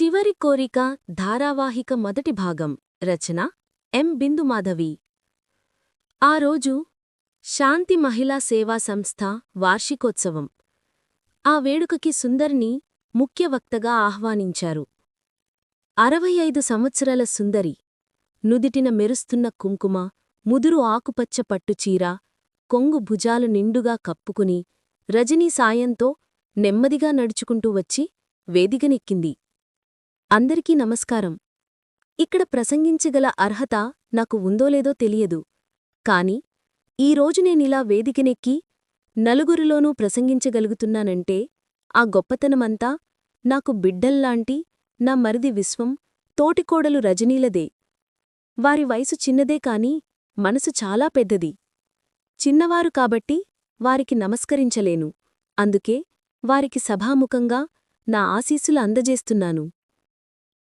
చివరి కోరిక ధారావాహిక మొదటి భాగం. రచన ఎం. బిందుమాధవి. ఆ రోజు శాంతి మహిళా సేవా సంస్థ వార్షికోత్సవం. ఆ వేడుకకి సుందర్ని ముఖ్యవక్తగా ఆహ్వానించారు. అరవై ఐదు సంవత్సరాల సుందరి నుదిటిన మెరుస్తున్న కుంకుమ ముదురు ఆకుపచ్చ పట్టుచీర కొంగు భుజాలు నిండుగా కప్పుకుని రజనీ సాయంతో నెమ్మదిగా నడుచుకుంటూ వచ్చి వేదిగనెక్కింది అందరికీ నమస్కారం. ఇక్కడ ప్రసంగించగల అర్హత నాకు ఉందో లేదో తెలియదు. కాని ఈరోజు నేనిలా వేదికనెక్కి నలుగురిలోనూ ప్రసంగించగలుగుతున్నానంటే ఆ గొప్పతనమంతా నాకు బిడ్డల్లాంటి నా మరిది విశ్వం తోటికోడలు రజనీలదే. వారి వయసు చిన్నదే కాని మనసు చాలా పెద్దది. చిన్నవారు కాబట్టి వారికి నమస్కరించలేను. అందుకే వారికి సభాముఖంగా నా ఆశీస్సులు అందజేస్తున్నాను.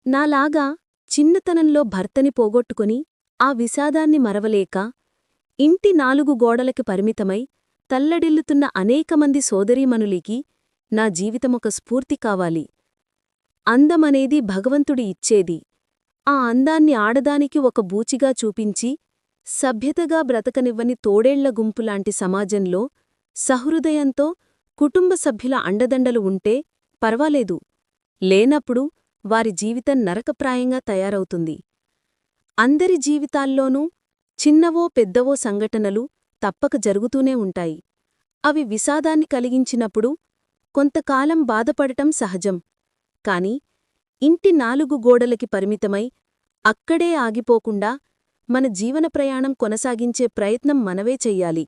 నాలాగా చిన్నతనంలో భర్తని పోగొట్టుకుని ఆ విషాదాన్ని మరవలేక ఇంటి నాలుగు గోడలకి పరిమితమై తల్లడిల్లుతున్న అనేకమంది సోదరీమణులికి నా జీవితమొక స్ఫూర్తి కావాలి. అందమనేది భగవంతుడి ఇచ్చేది. ఆ అందాన్ని ఆడదానికి ఒక బూచిగా చూపించి సభ్యతగా బ్రతకనివ్వని తోడేళ్ళ గుంపులాంటి సమాజంలో సహృదయంతో కుటుంబ సభ్యుల అండదండలు ఉంటే పర్వాలేదు. లేనప్పుడు వారి జీవితం నరకప్రాయంగా తయారవుతుంది. అందరి జీవితాల్లోనూ చిన్నవో పెద్దవో సంఘటనలు తప్పక జరుగుతూనే ఉంటాయి. అవి విషాదాన్ని కలిగించినప్పుడు కొంతకాలం బాధపడటం సహజం. కాని ఇంటి నాలుగు గోడలకి పరిమితమై అక్కడే ఆగిపోకుండా మన జీవన ప్రయాణం కొనసాగించే ప్రయత్నం మనవే చెయ్యాలి.